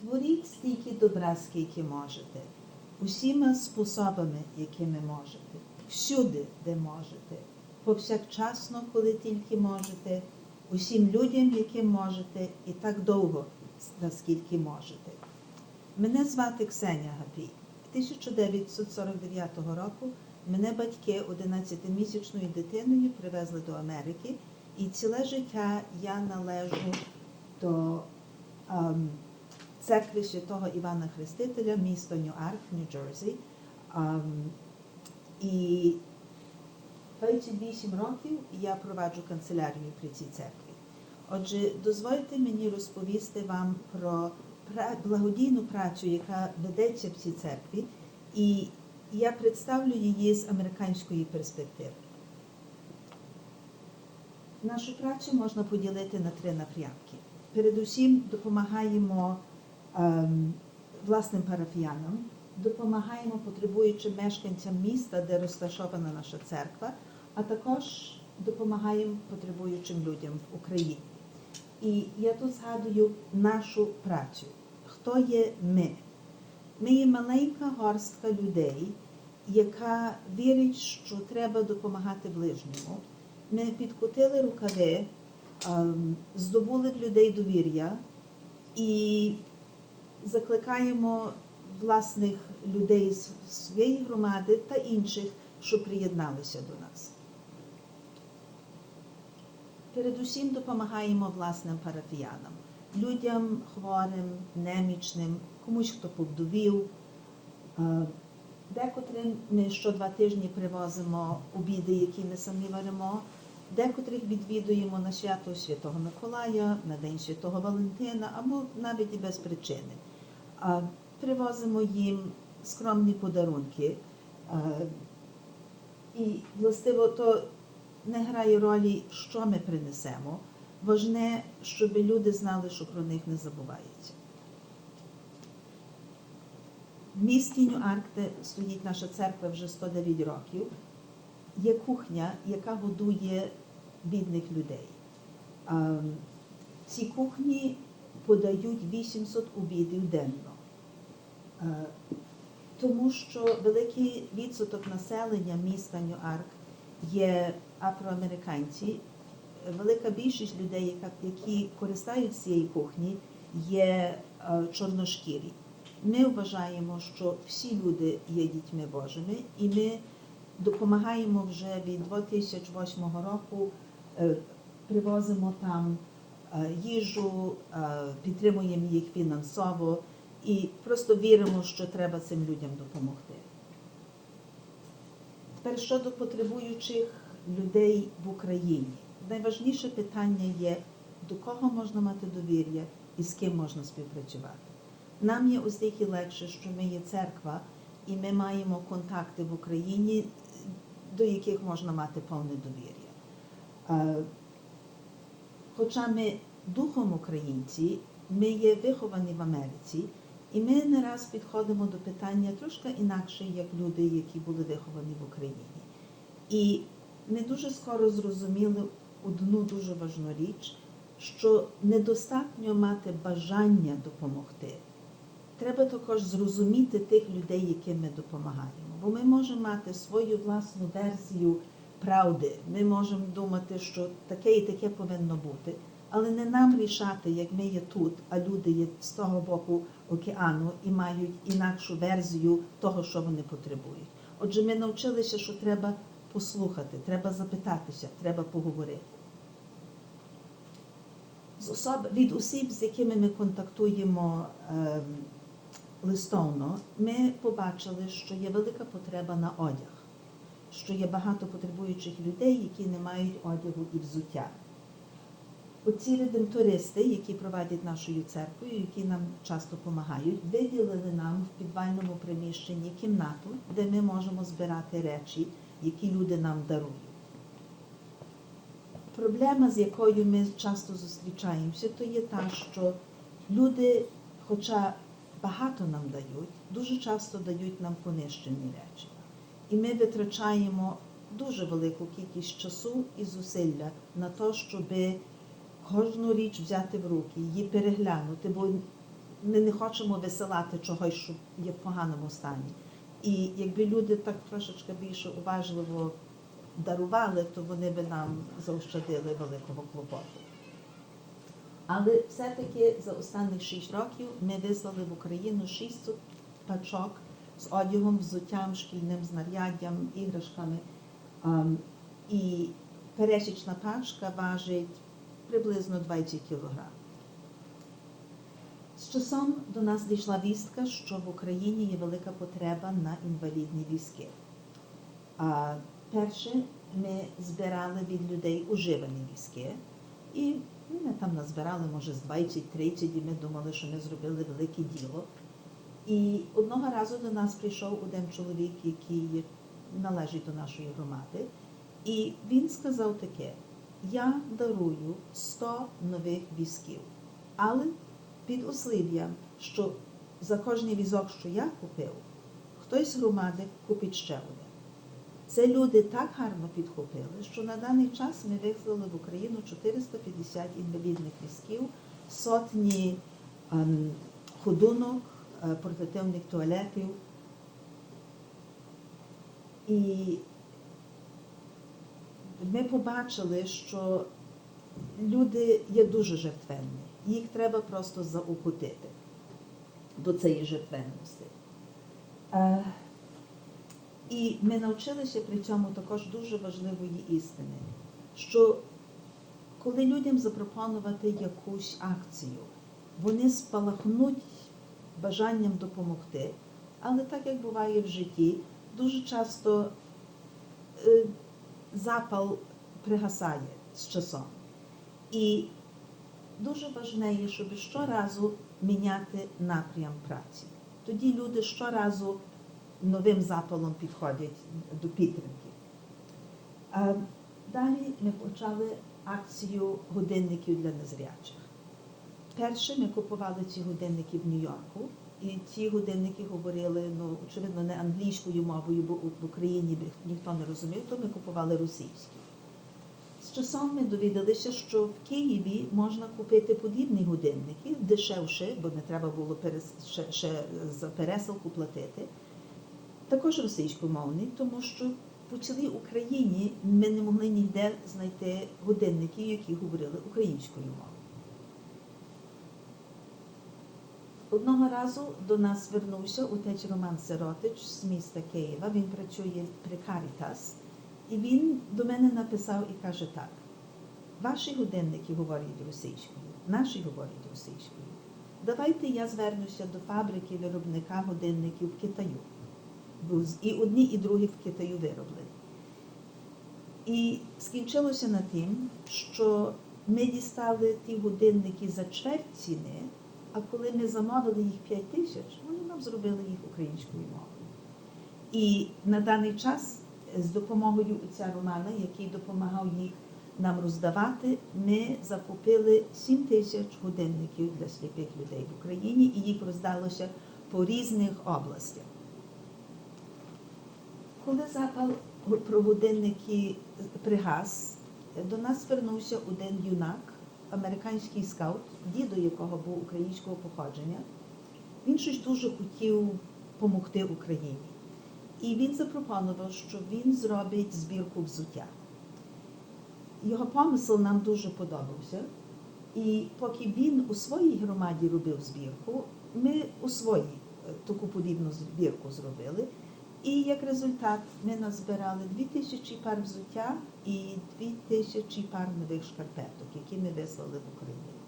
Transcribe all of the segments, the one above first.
Творіть стільки добра, скільки можете, усіма способами, якими можете, всюди, де можете, повсякчасно, коли тільки можете, усім людям, яким можете, і так довго, наскільки можете. Мене звати Ксенія Гапій. 1949 року мене батьки 11-місячною дитиною привезли до Америки, і ціле життя я належу до ем, церкви святого Івана Хрестителя, місто Нью-Арк, Нью-Джерсі. І 28 років я проваджу канцелярію при цій церкві. Отже, дозвольте мені розповісти вам про благодійну працю, яка ведеться в цій церкві, і я представлю її з американської перспективи. Нашу працю можна поділити на три напрямки. Передусім допомагаємо власним парафіянам, допомагаємо потребуючим мешканцям міста, де розташована наша церква, а також допомагаємо потребуючим людям в Україні. І я тут згадую нашу працю. Хто є ми? Ми є маленька горстка людей, яка вірить, що треба допомагати ближньому. Ми підкотили рукави, ем, здобули в людей довір'я і закликаємо власних людей з своєї громади та інших, що приєдналися до нас. Передусім допомагаємо власним парафіянам, людям хворим, немічним, комусь, хто повдовів. Е, Декотрим ми що два тижні привозимо обіди, які ми самі варимо, декотрих відвідуємо на свято Святого Миколая, на День Святого Валентина або навіть і без причини. Привозимо їм скромні подарунки. І, властиво, то не грає ролі, що ми принесемо. Важне, щоб люди знали, що про них не забувається. В місті Нью-Арк, де стоїть наша церква вже 109 років, є кухня, яка годує бідних людей. Ці кухні подають 800 обідів денно. Е, Тому що великий відсоток населення міста Нью-Арк є афроамериканці. Велика більшість людей, які користуються цієї кухні, є е, чорношкірі. Ми вважаємо, що всі люди є дітьми Божими, і ми допомагаємо вже від 2008 року, е, привозимо там їжу, підтримуємо їх фінансово і просто віримо, що треба цим людям допомогти. Тепер щодо потребуючих людей в Україні. Найважніше питання є, до кого можна мати довір'я і з ким можна співпрацювати. Нам є оскільки легше, що ми є церква, і ми маємо контакти в Україні, до яких можна мати повне довір'я. Е, Хоча ми духом українці, ми є виховані в Америці, і ми не раз підходимо до питання трошки інакше, як люди, які були виховані в Україні. І ми дуже скоро зрозуміли одну дуже важну річ, що недостатньо мати бажання допомогти. Треба також зрозуміти тих людей, яким ми допомагаємо. Бо ми можемо мати свою власну версію правди. Ми можемо думати, що таке і таке повинно бути. Але не нам рішати, як ми є тут, а люди є з того боку океану і мають інакшу версію того, що вони потребують. Отже, ми навчилися, що треба послухати, треба запитатися, треба поговорити. З особ... Від осіб, з якими ми контактуємо ем, листовно, ми побачили, що є велика потреба на одяг, що є багато потребуючих людей, які не мають одягу і взуття. Оці редемтористи, які провадять нашою церквою, які нам часто допомагають, виділили нам в підвальному приміщенні кімнату, де ми можемо збирати речі, які люди нам дарують. Проблема, з якою ми часто зустрічаємося, то є та, що люди, хоча багато нам дають, дуже часто дають нам понищені речі. І ми витрачаємо дуже велику кількість часу і зусилля на те, щоб кожну річ взяти в руки, її переглянути, бо ми не хочемо висилати чогось, що є в поганому стані. І якби люди так трошечки більше уважливо дарували, то вони би нам заощадили великого клопоту. Але все-таки за останні 6 років ми вислали в Україну 600 пачок з одягом, взуттям, шкільним знаряддям, іграшками. Ем, і пересічна пачка важить приблизно 20 кілограм. З часом до нас дійшла вістка, що в Україні є велика потреба на інвалідні візки. А перше ми збирали від людей уживані візки, і ми там назбирали, може, з 20-30, і ми думали, що ми зробили велике діло. І одного разу до нас прийшов один чоловік, який належить до нашої громади, і він сказав таке: я дарую 100 нових візків, але під услів'ям, що за кожний візок, що я купив, хтось з громади купить ще один. Це люди так гарно підхопили, що на даний час ми вислали в Україну 450 інвалідних візків, сотні ем, ходунок, е, портативних туалетів. І ми побачили, що люди є дуже жертвенні. Їх треба просто заохотити до цієї жертвенності. Е, і ми навчилися при цьому також дуже важливої істини, що коли людям запропонувати якусь акцію, вони спалахнуть бажанням допомогти, але так як буває в житті, дуже часто е, запал пригасає з часом. І дуже важливо, щоб щоразу міняти напрям праці. Тоді люди щоразу новим запалом підходять до підтримки. Далі ми почали акцію годинників для незрячих. Перше ми купували ці годинники в Нью-Йорку, і ці годинники говорили, ну, очевидно, не англійською мовою, бо в Україні ніхто не розумів, то ми купували російські. З часом ми довідалися, що в Києві можна купити подібні годинники дешевше, бо не треба було ще, ще за пересилку платити. Також російськомовний, тому що по цілій Україні ми не могли ніде знайти годинники, які говорили українською мовою. Одного разу до нас звернувся отець Роман Сиротич з міста Києва. Він працює при Карітас. І він до мене написав і каже так: ваші годинники говорять російською, наші говорять російською. Давайте я звернуся до фабрики виробника годинників в Китаю. І одні, і другі в Китаю вироблені. І скінчилося на тим, що ми дістали ті годинники за чверть ціни, а коли ми замовили їх 5 тисяч, вони нам зробили їх українською мовою. І на даний час з допомогою отця Романа, який допомагав їх нам роздавати, ми закупили 7 тисяч годинників для сліпих людей в Україні і їх роздалося по різних областях. Коли запал про годинники пригас, до нас звернувся один юнак, американський скаут, дідо якого був українського походження. Він щось дуже хотів допомогти Україні. І він запропонував, що він зробить збірку взуття. Його помисел нам дуже подобався. І поки він у своїй громаді робив збірку, ми у своїй е, таку подібну збірку зробили. І як результат ми назбирали 2000 пар взуття і 2000 пар нових шкарпеток, які ми вислали в Україну.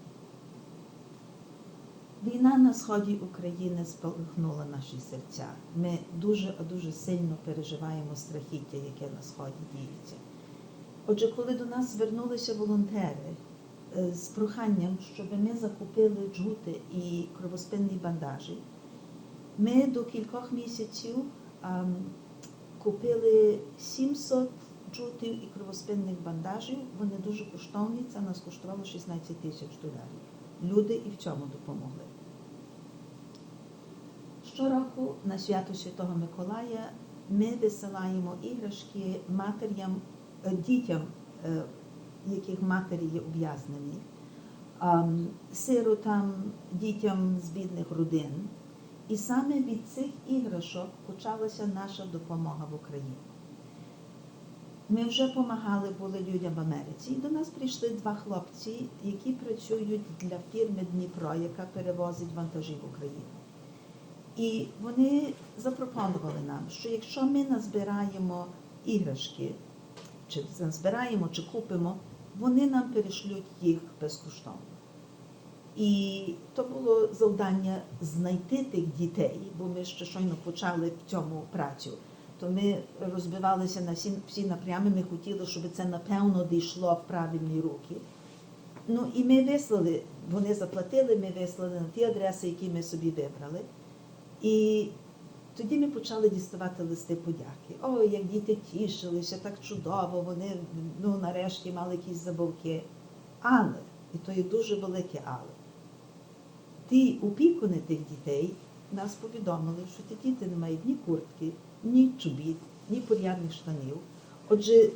Війна на сході України спалахнула наші серця. Ми дуже дуже сильно переживаємо страхіття, яке на сході діється. Отже, коли до нас звернулися волонтери е, з проханням, щоб ми закупили джути і кровоспинні бандажі, ми до кількох місяців купили 700 джутів і кровоспинних бандажів. Вони дуже коштовні. Це нас коштувало 16 тисяч доларів. Люди і в цьому допомогли. Щороку на свято Святого Миколая ми висилаємо іграшки матерям, е, дітям, е, яких матері є ув'язнені. ам, сиротам, дітям з бідних родин. І саме від цих іграшок почалася наша допомога в Україні. Ми вже допомагали були людям в Америці. І до нас прийшли два хлопці, які працюють для фірми Дніпро, яка перевозить вантажі в Україну. І вони запропонували нам, що якщо ми назбираємо іграшки, чи назбираємо, чи купимо, вони нам перешлють їх безкоштовно. І то було завдання знайти тих дітей, бо ми ще щойно почали в цьому працю. То ми розбивалися на всі, всі напрями. Ми хотіли, щоб це напевно дійшло в правильні руки. Ну і ми вислали, вони заплатили, ми вислали на ті адреси, які ми собі вибрали. І тоді ми почали діставати листи подяки. Ой, як діти тішилися, так чудово, вони ну, нарешті мали якісь забавки. Але, і то є дуже велике але, ті опікуни тих дітей нас повідомили, що ті діти не мають ні куртки, ні чобіт, ні порядних штанів. Отже,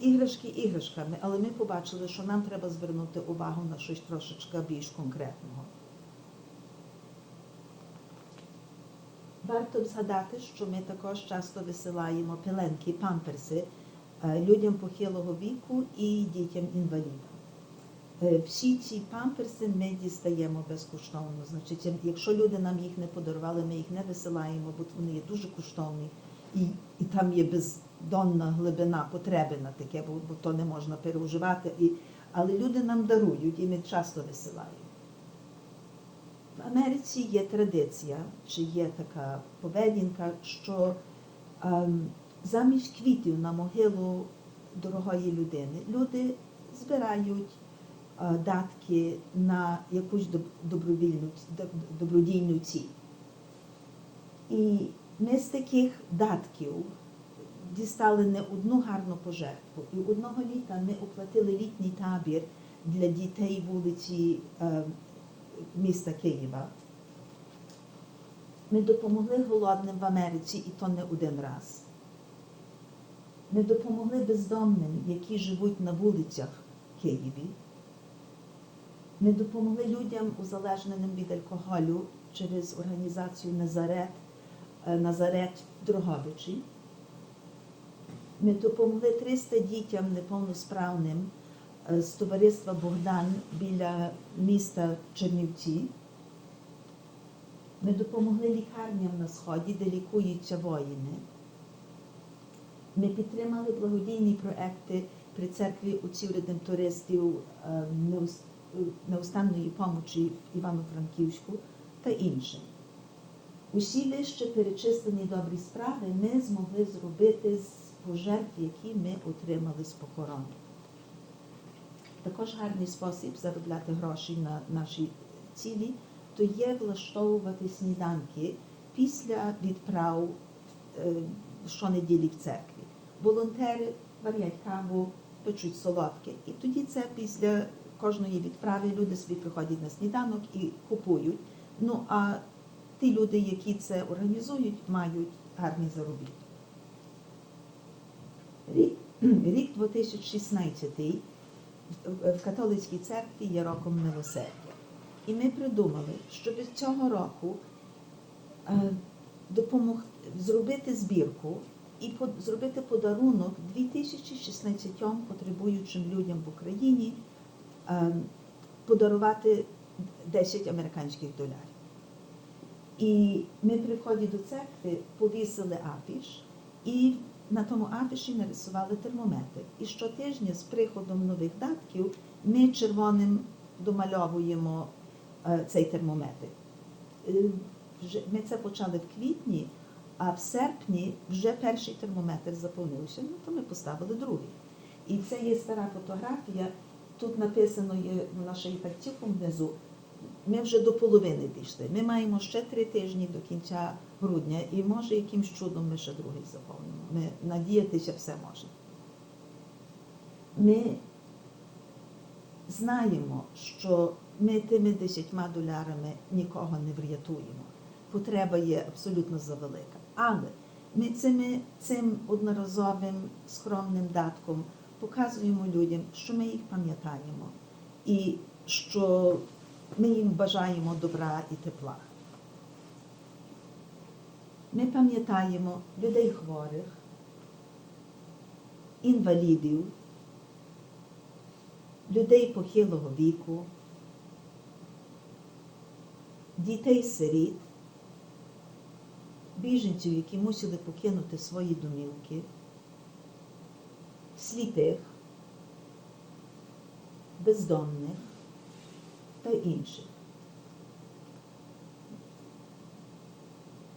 іграшки іграшками, але ми побачили, що нам треба звернути увагу на щось трошечки більш конкретного. Варто згадати, що ми також часто висилаємо пеленки, памперси е, людям похилого віку і дітям-інвалідам. Е, Всі ці памперси ми дістаємо безкоштовно. Значить, якщо люди нам їх не подарували, ми їх не висилаємо, бо вони є дуже коштовні, і, і там є бездонна глибина потреби на таке, бо, бо то не можна переуживати. І, але люди нам дарують, і ми часто висилаємо. В Америці є традиція, чи є така поведінка, що ем, замість квітів на могилу дорогої людини люди збирають е, датки на якусь добровільну, добродійну ціль. І ми з таких датків дістали не одну гарну пожертву. І одного літа ми оплатили літній табір для дітей вулиці е, міста Києва. Ми допомогли голодним в Америці, і то не один раз. Ми допомогли бездомним, які живуть на вулицях Києві. Ми допомогли людям, узалежненим від алкоголю через організацію Назарет, е, Назарет в. Ми допомогли 300 дітям неповносправним е, з товариства Богдан біля міста Чернівці. Ми допомогли лікарням на сході, де лікуються воїни. Ми підтримали благодійні проекти при церкві отців редемтористів е, неус- е, неустанної помочі в Івано-Франківську та інше. Усі вище перечислені добрі справи ми змогли зробити з пожертв, які ми отримали з похорону. Також гарний спосіб заробляти гроші на наші цілі, то є влаштовувати сніданки після відправ е, щонеділі в церкві. Волонтери варять каву, печуть солодке. І тоді це після кожної відправи люди собі приходять на сніданок і купують. Ну а ті люди, які це організують, мають гарний заробіток. Рік, рік 2016 в- католицькій церкві є роком милосердя. І ми придумали, щоб цього року е, допомог, зробити збірку і зробити подарунок 2016 потребуючим людям в Україні, подарувати 10 американських доларів. І ми при вході до церкви повісили афіш і на тому афіші нарисували термометр. І щотижня з приходом нових датків ми червоним домальовуємо е, цей термометр. Е, Ми це почали в квітні, а в серпні вже перший термометр заповнився, ну то ми поставили другий. І це є стара фотографія. Тут написано є вона ще і внизу. Ми вже до половини дійшли. Ми маємо ще три тижні до кінця грудня, і може якимсь чудом ми ще другий заповнимо. Ми надіятися все можна. Ми знаємо, що ми тими 10 долярами нікого не врятуємо. Потреба є абсолютно завелика. Але ми цими, цим одноразовим скромним датком показуємо людям, що ми їх пам'ятаємо. І що ми їм бажаємо добра і тепла. Ми пам'ятаємо людей хворих, інвалідів, людей похилого віку, дітей-сиріт, біженців, які мусили покинути свої домівки, сліпих, бездомних та інших.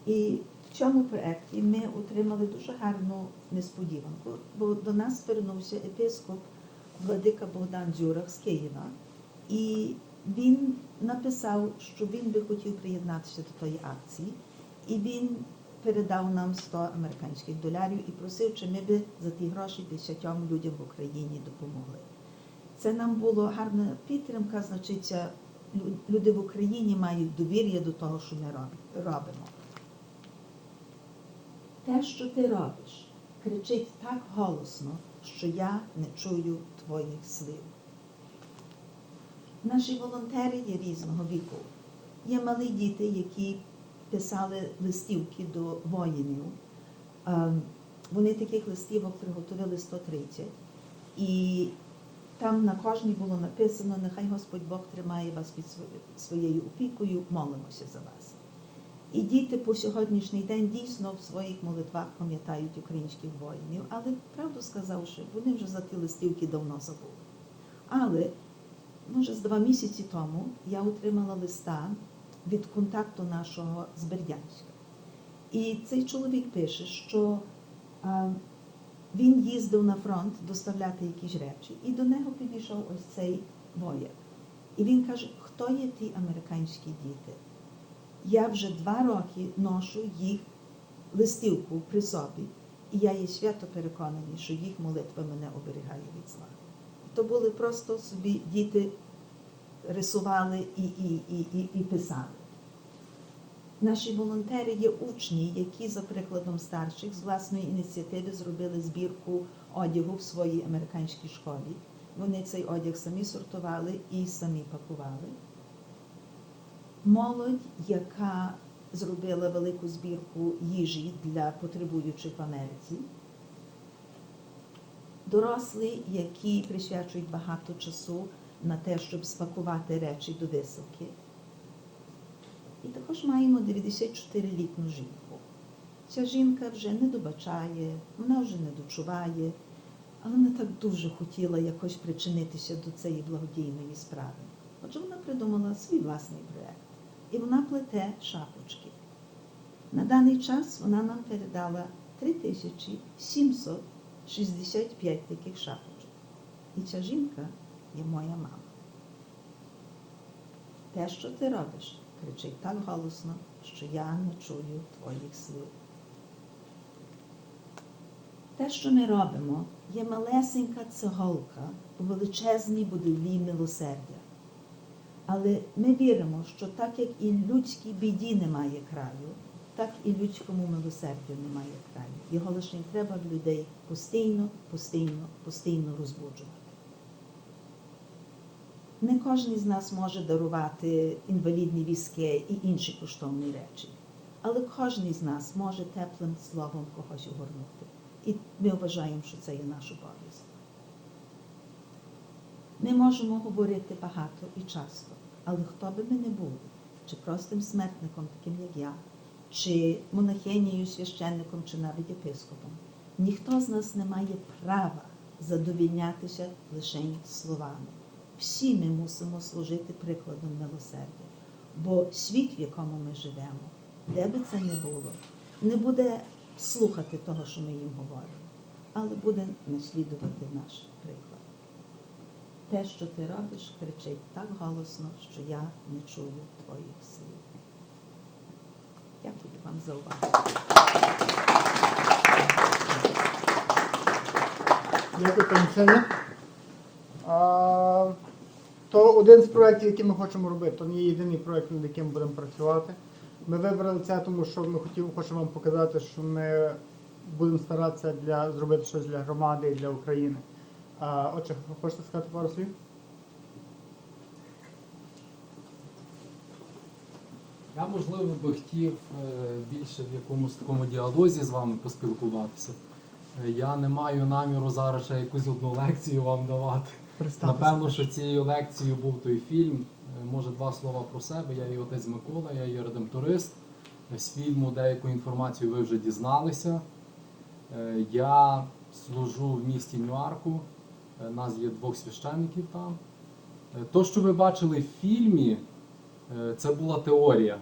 І в цьому проєкті ми отримали дуже гарну несподіванку, бо до нас звернувся епископ Владика Богдан Дзюрах з Києва, і він написав, що він би хотів приєднатися до тої акції, і він передав нам 100 американських доларів і просив, чи ми би за ті гроші десятьом людям в Україні допомогли. Це нам було гарна підтримка, значить, люди в Україні мають довір'я до того, що ми робимо. Те, що ти робиш, кричить так голосно, що я не чую твоїх слів. Наші волонтери є різного віку. Є малі діти, які писали листівки до воїнів. Ем, Вони таких листівок приготували 130. І там на кожній було написано, нехай Господь Бог тримає вас під своєю опікою, молимося за вас. І діти по сьогоднішній день дійсно в своїх молитвах пам'ятають українських воїнів, але правду сказавши, вони вже за ті листівки давно забули. Але, може, з два місяці тому я отримала листа від контакту нашого з Бердянська. І цей чоловік пише, що а, він їздив на фронт доставляти якісь речі, і до нього підійшов ось цей вояк. І він каже, хто є ті американські діти? Я вже два роки ношу їх листівку при собі, і я є свято переконаний, що їх молитва мене оберігає від зла. То були просто собі діти рисували і, і, і, і, і писали. Наші волонтери є учні, які, за прикладом старших, з власної ініціативи зробили збірку одягу в своїй американській школі. Вони цей одяг самі сортували і самі пакували. Молодь, яка зробила велику збірку їжі для потребуючих в Америці. Дорослі, які присвячують багато часу на те, щоб спакувати речі до висилки. І також маємо 94-літню жінку. Ця жінка вже не добачає, вона вже не дочуває, але вона так дуже хотіла якось причинитися до цієї благодійної справи. Отже, вона придумала свій власний проєкт. І вона плете шапочки. На даний час вона нам передала 3765 таких шапочок. І ця жінка є моя мама. Те, що ти робиш, кричить так голосно, що я не чую твоїх слів. Те, що ми робимо, є малесенька цеголка у величезній будівлі милосердя. Але ми віримо, що так як і людській біді немає краю, так і людському милосердю немає краю. Його лише треба в людей постійно, постійно, постійно розбуджувати. Не кожен з нас може дарувати інвалідні візки і інші коштовні речі, але кожен з нас може теплим словом когось огорнути. І ми вважаємо, що це є наш обов'язок. Ми можемо говорити багато і часто, але хто би ми не були, чи простим смертником, таким як я, чи монахинею, священником, чи навіть єпископом, ніхто з нас не має права задовільнятися лише словами. Всі ми мусимо служити прикладом милосердя, бо світ, в якому ми живемо, де би це не було, не буде слухати того, що ми їм говоримо, але буде наслідувати наш приклад. Те, що ти робиш, кричить так голосно, що я не чую твоїх слів. Дякую вам за увагу. Дякую, пані Ксенія один з проєктів, який ми хочемо робити, то є єдиний проєкт, над яким будемо працювати. Ми вибрали це, тому що ми хотів, хочемо вам показати, що ми будемо старатися для, зробити щось для громади і для України. А, Отже, хочете сказати пару слів? Я, можливо, би хотів е, більше в якомусь такому діалозі з вами поспілкуватися. Е, я не маю наміру зараз ще якусь одну лекцію вам давати. Напевно, що цією лекцією був той фільм. Е, Може, два слова про себе. Я є отець Микола, я є редемторист. Е, З фільму деяку інформацію ви вже дізналися. Е, Я служу в місті Ньюарку. Е, Нас є двох священників там. То, що ви бачили в фільмі, це була теорія.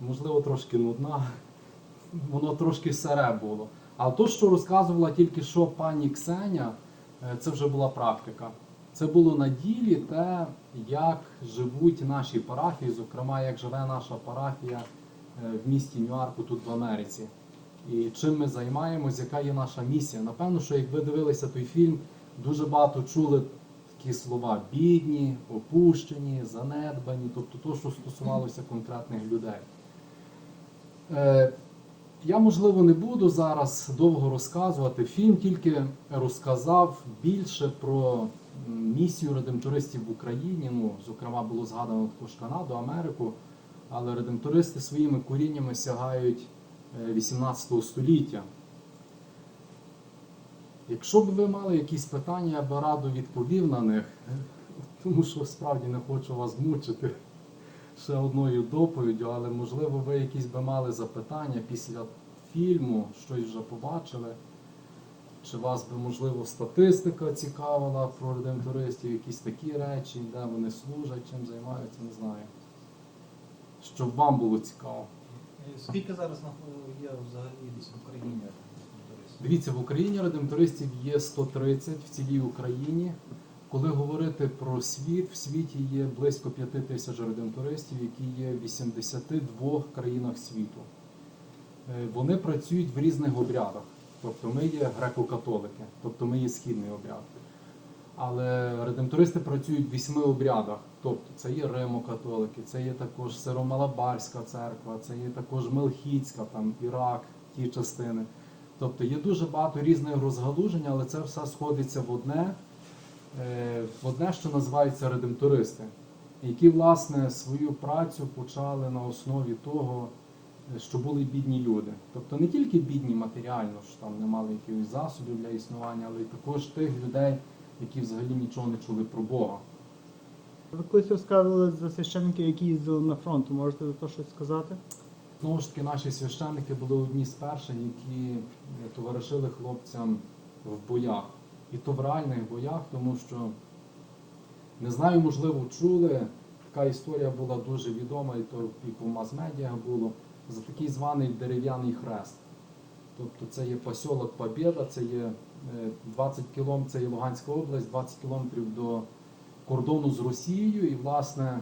Можливо, трошки нудна. Воно трошки сире було. А то, що розказувала тільки що пані Ксеня, це вже була практика. Це було на ділі те, як живуть наші парафії, зокрема, як живе наша парафія е, в місті Ньюарку тут в Америці. І чим ми займаємось, яка є наша місія. Напевно, що як ви дивилися той фільм, дуже багато чули такі слова бідні, опущені, занедбані, тобто то, що стосувалося конкретних людей. Е, я, можливо, не буду зараз довго розказувати. Фільм тільки розказав більше про місію редемтористів в Україні. Ну, зокрема, було згадано також Канаду, Америку. Але редемтористи своїми коріннями сягають е, 18 століття. Якщо б ви мали якісь питання, я б радо відповів на них, тому що справді не хочу вас мучити ще одною доповіддю, але можливо ви якісь би мали запитання після фільму, щось вже побачили. Чи вас би, можливо, статистика цікавила про редемтористів, якісь такі речі, де вони служать, чим займаються, не знаю. Щоб вам було цікаво. Е, Скільки зараз є взагалі десь в Україні туристів? Дивіться, в Україні редемтористів є 130 в цілій Україні. Коли говорити про світ, в світі є близько 5 тисяч редемтористів, які є в 82 країнах світу. Е, Вони працюють в різних обрядах. Тобто ми є греко-католики, тобто ми є східний обряд. Але редемтористи працюють в вісьми обрядах. Тобто це є Римо-католики, це є також Сиромалабарська церква, це є також Мелхійська, там Ірак, ті частини. Тобто є дуже багато різних розгалужень, але це все сходиться в одне, е, в одне, що називається редемтористи, які власне свою працю почали на основі того, що були бідні люди. Тобто не тільки бідні матеріально, що там не мали якихось засобів для існування, але й також тих людей, які взагалі нічого не чули про Бога. Ви колись розказували за священників, які їздили на фронт. Можете за то щось сказати? Знову ж таки, наші священники були одні з перших, які е, товаришили хлопцям в боях. І то в реальних боях, тому що не знаю, можливо, чули. Така історія була дуже відома, і то і по мас-медіа було за такий званий дерев'яний хрест. Тобто це є посілок Побєда, це є е, 20 кілометрів, це є Луганська область, 20 кілометрів до кордону з Росією. І, власне,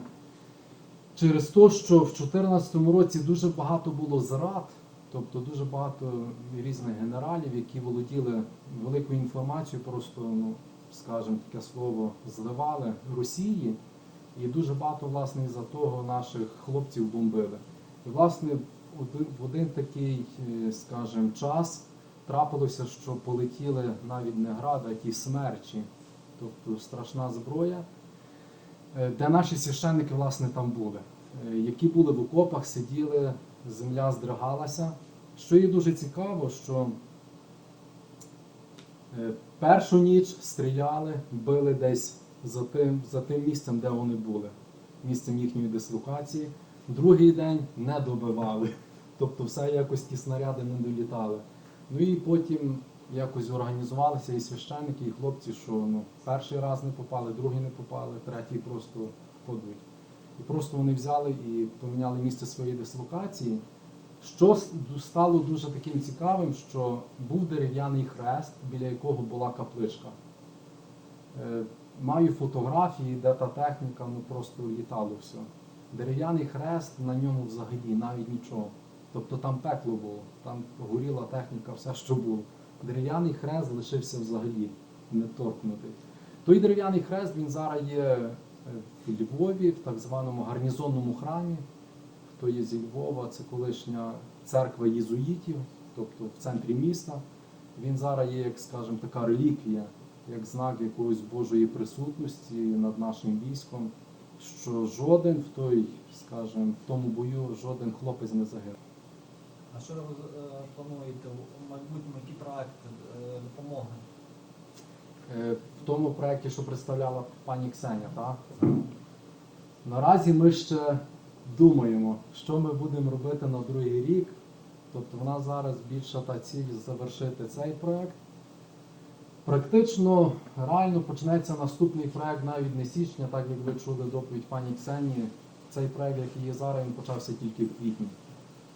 через те, що в 2014 році дуже багато було зрад, тобто дуже багато різних генералів, які володіли великою інформацією, просто, ну, скажімо, таке слово, зливали Росії. І дуже багато, власне, із-за того наших хлопців бомбили. І, власне, в один, такий, е, скажімо, час трапилося, що полетіли навіть не гради, а ті смерчі, тобто страшна зброя, е, де наші священники, власне, там були, е, які були в окопах, сиділи, земля здригалася. Що є дуже цікаво, що першу ніч стріляли, били десь за тим, за тим місцем, де вони були, місцем їхньої дислокації. Другий день не добивали. Тобто все якось ті снаряди не долітали. Ну і потім якось організувалися і священники, і хлопці, що ну, перший раз не попали, другий не попали, третій просто впадуть. І просто вони взяли і поміняли місце своєї дислокації. Що стало дуже таким цікавим, що був дерев'яний хрест, біля якого була капличка. Е, Маю фотографії, де та техніка ну просто літало все. Дерев'яний хрест на ньому взагалі навіть нічого. Тобто там пекло було, там горіла техніка, все, що було. Дерев'яний хрест лишився взагалі неторкнутий. Той дерев'яний хрест він зараз є е, в Львові, в так званому гарнізонному храмі. Хто є зі Львова, це колишня церква єзуїтів, тобто в центрі міста. Він зараз є, як скажімо, така реліквія, як знак якоїсь Божої присутності над нашим військом. Що жоден в той, скажімо, в тому бою жоден хлопець не загинув. А що ви е, плануєте у майбутньому, які проекти е, допомоги? Е, в тому проєкті, що представляла пані Ксеня, так? Наразі ми ще думаємо, що ми будемо робити на другий рік. Тобто в нас зараз більша та ціль завершити цей проєкт. Практично реально почнеться наступний проєкт навіть не січня, так як ви чули доповідь пані Ксенії. Цей проєкт, який є зараз, він почався тільки в квітні.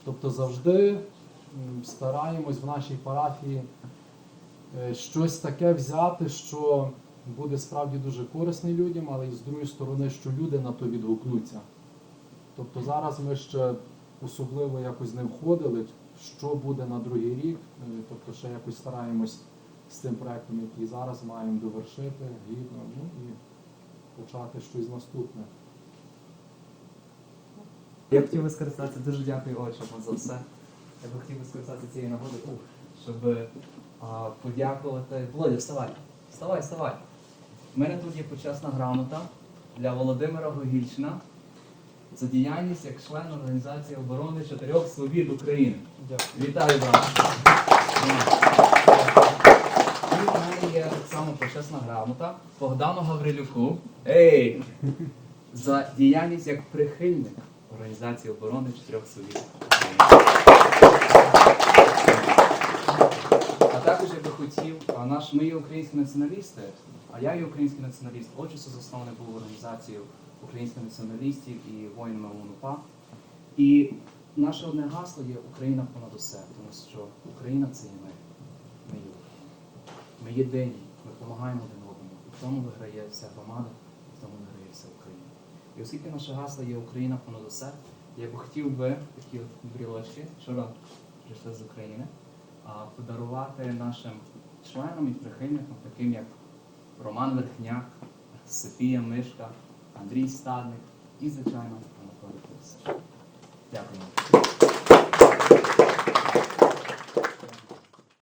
Тобто завжди стараємось в нашій парафії е, щось таке взяти, що буде справді дуже корисне людям, але і з другої сторони, що люди на то відгукнуться. Тобто зараз ми ще особливо якось не входили, що буде на другий рік. Е, Тобто ще якось стараємось з тим проектом, який зараз маємо довершити гідно, ну і почати щось наступне. Я б хотів би скористатися, дуже дякую отче за все. Я б хотів би скористатися цією нагодою, щоб а, подякувати. Володя, вставай. Вставай, вставай. У мене тут є почесна грамота для Володимира Гогільчина за діяльність як член Організації оборони чотирьох свобід України. Вітаю вас. І так само почесна грамота Богдану Гаврилюку. Ей! За діяльність як прихильник Організації оборони чотирьох свобід. А також я би хотів, а наш ми є українські націоналісти, а я є український націоналіст. Отже, заснований був організацією українських націоналістів і воїнами УНУПА. І наше одне гасло є Україна понад усе, тому що Україна це є ми. Ми. Ми єдині, допомагаємо один одному. І в тому виграє вся громада, і в тому виграє вся Україна. І оскільки наше гасло є Україна понад усе, я б хотів би такі брілочки, вчора прийшли з України, подарувати нашим членам і прихильникам, таким як Роман Верхняк, Софія Мишка, Андрій Стадник і, звичайно, Анатолій Курс. Дякую.